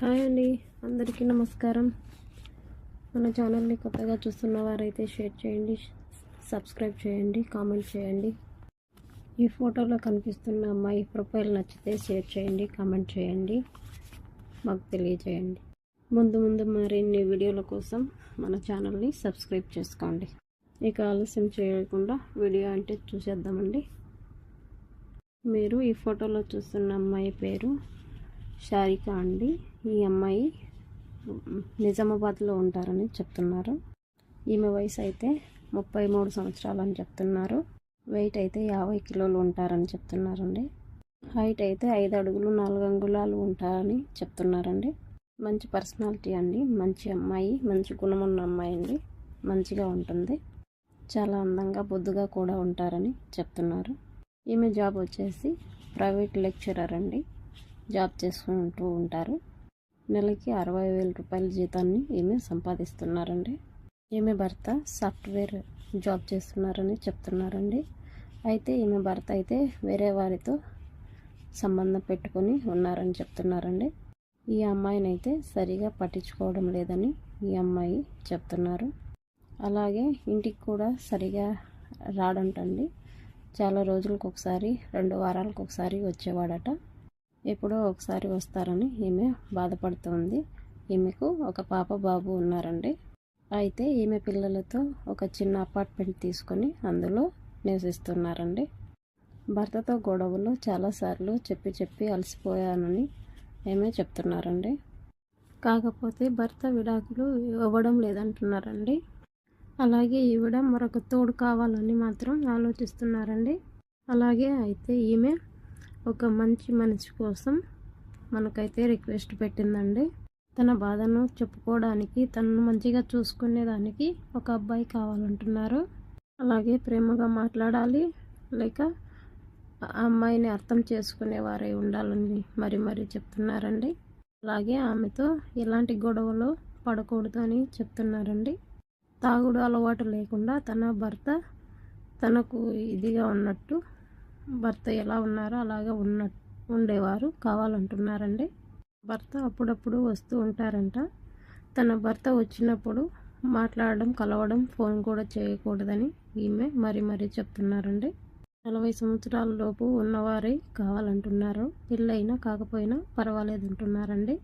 Hi అండి. అందరికీ నమస్కారం. మన ఛానల్ని కొత్తగా చూస్తున్న వారైతే షేర్ చేయండి సబ్స్క్రైబ్ చేయండి కామెంట్ చేయండి. ఈ ఫోటోలో కనిపిస్తున్న అమ్మాయి ప్రొఫైల్ నచ్చితే షేర్ చేయండి కామెంట్ చేయండి. మాకు తెలియజేయండి. ముందు ముందు మరిన్ని వీడియోల కోసం మన ఛానల్ని సబ్స్క్రైబ్ చేసుకోండి. ఇక ఆలస్యం చేయకుండా వీడియో అంటే చూసేద్దామండి. మీరు ఈ ఫోటోలో చూస్తున్న అమ్మాయి పేరు షారిక అండి. ఈ అమ్మాయి నిజామాబాద్లో ఉంటారని చెప్తున్నారు. ఈమె వయసు అయితే ముప్పై మూడు సంవత్సరాలు అని చెప్తున్నారు. వెయిట్ అయితే యాభై కిలోలు ఉంటారని చెప్తున్నారండి. హైట్ అయితే ఐదు అడుగులు నాలుగు అంగుళాలు ఉంటారని చెప్తున్నారండి. మంచి పర్సనాలిటీ అండి. మంచి అమ్మాయి మంచి గుణం ఉన్న అమ్మాయి అండి. మంచిగా ఉంటుంది. చాలా అందంగా బొద్దుగా కూడా ఉంటారని చెప్తున్నారు. ఈమె జాబ్ వచ్చేసి ప్రైవేట్ లెక్చరర్ అండి. జాబ్ చేసుకుంటూ ఉంటారు. నెలకి అరవై వేల రూపాయల జీతాన్ని ఈమె సంపాదిస్తున్నారండి? ఈమె భర్త సాఫ్ట్వేర్ జాబ్ చేస్తున్నారని చెప్తున్నారండి. అయితే ఈమె భర్త అయితే వేరే వారితో సంబంధం పెట్టుకొని ఉన్నారని చెప్తున్నారండి. ఈ అమ్మాయిని అయితే సరిగా పట్టించుకోవడం లేదని ఈ అమ్మాయి చెప్తున్నారు. అలాగే ఇంటికి కూడా సరిగా రాడంటండి. చాలా రోజులకు ఒకసారి రెండు వారాలకు ఒకసారి వచ్చేవాడట. ఎప్పుడో ఒకసారి వస్తారని ఈమె బాధపడుతుంది. ఈమెకు ఒక పాప బాబు ఉన్నారండి. అయితే ఈమె పిల్లలతో ఒక చిన్న అపార్ట్మెంట్ తీసుకొని అందులో నివసిస్తున్నారండి. భర్తతో గొడవలు చాలాసార్లు చెప్పి చెప్పి అలసిపోయానని ఏమే చెప్తున్నారండి. కాకపోతే భర్త విడాకులు ఇవ్వడం లేదంటున్నారండి. అలాగే ఈవిడ మరొక తోడు కావాలని మాత్రం ఆలోచిస్తున్నారండి. అలాగే అయితే ఈమె ఒక మంచి మనిషి కోసం మనకైతే రిక్వెస్ట్ పెట్టిందండి. తన బాధను చెప్పుకోవడానికి తనను మంచిగా చూసుకునేదానికి ఒక అబ్బాయి కావాలంటున్నారు. అలాగే ప్రేమగా మాట్లాడాలి లేక ఆ అమ్మాయిని అర్థం చేసుకునేవారై ఉండాలని మరి మరి చెప్తున్నారండి. అలాగే ఆమెతో ఎలాంటి గొడవలు పడకూడదు అని చెప్తున్నారండి. తాగుడు అలవాటు లేకుండా తన భర్త తనకు ఇదిగా ఉన్నట్టు భర్త ఎలా ఉన్నారో అలాగా ఉన్న ఉండేవారు కావాలంటున్నారండి. భర్త అప్పుడప్పుడు వస్తూ ఉంటారంట. తన భర్త వచ్చినప్పుడు మాట్లాడడం కలవడం ఫోన్ కూడా చేయకూడదని ఈమె మరీ మరీ చెప్తున్నారండి. నలభై సంవత్సరాల లోపు ఉన్నవారే కావాలంటున్నారు. పెళ్ళైనా కాకపోయినా పర్వాలేదంటున్నారండి.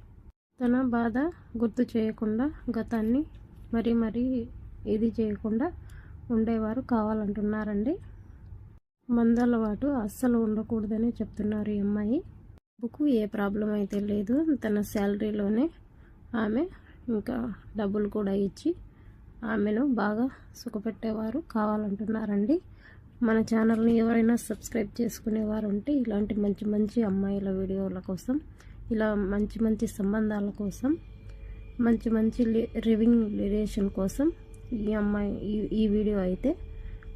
తన బాధ గుర్తు చేయకుండా గతాన్ని మరీ మరీ ఇది చేయకుండా ఉండేవారు కావాలంటున్నారండి. మందలవాటు అస్సలు ఉండకూడదని చెప్తున్నారు ఈ అమ్మాయి. బుక్ ఏ ప్రాబ్లం అయితే లేదు. తన శాలరీలోనే ఆమె ఇంకా డబ్బులు కూడా ఇచ్చి ఆమెను బాగా సుఖపెట్టేవారు కావాలంటున్నారండి. మన ఛానల్ని ఎవరైనా సబ్స్క్రైబ్ చేసుకునేవారు ఉంటే ఇలాంటి మంచి మంచి అమ్మాయిల వీడియోల కోసం ఇలా మంచి మంచి సంబంధాల కోసం మంచి మంచి లివింగ్ రిలేషన్ కోసం ఈ అమ్మాయి ఈ వీడియో అయితే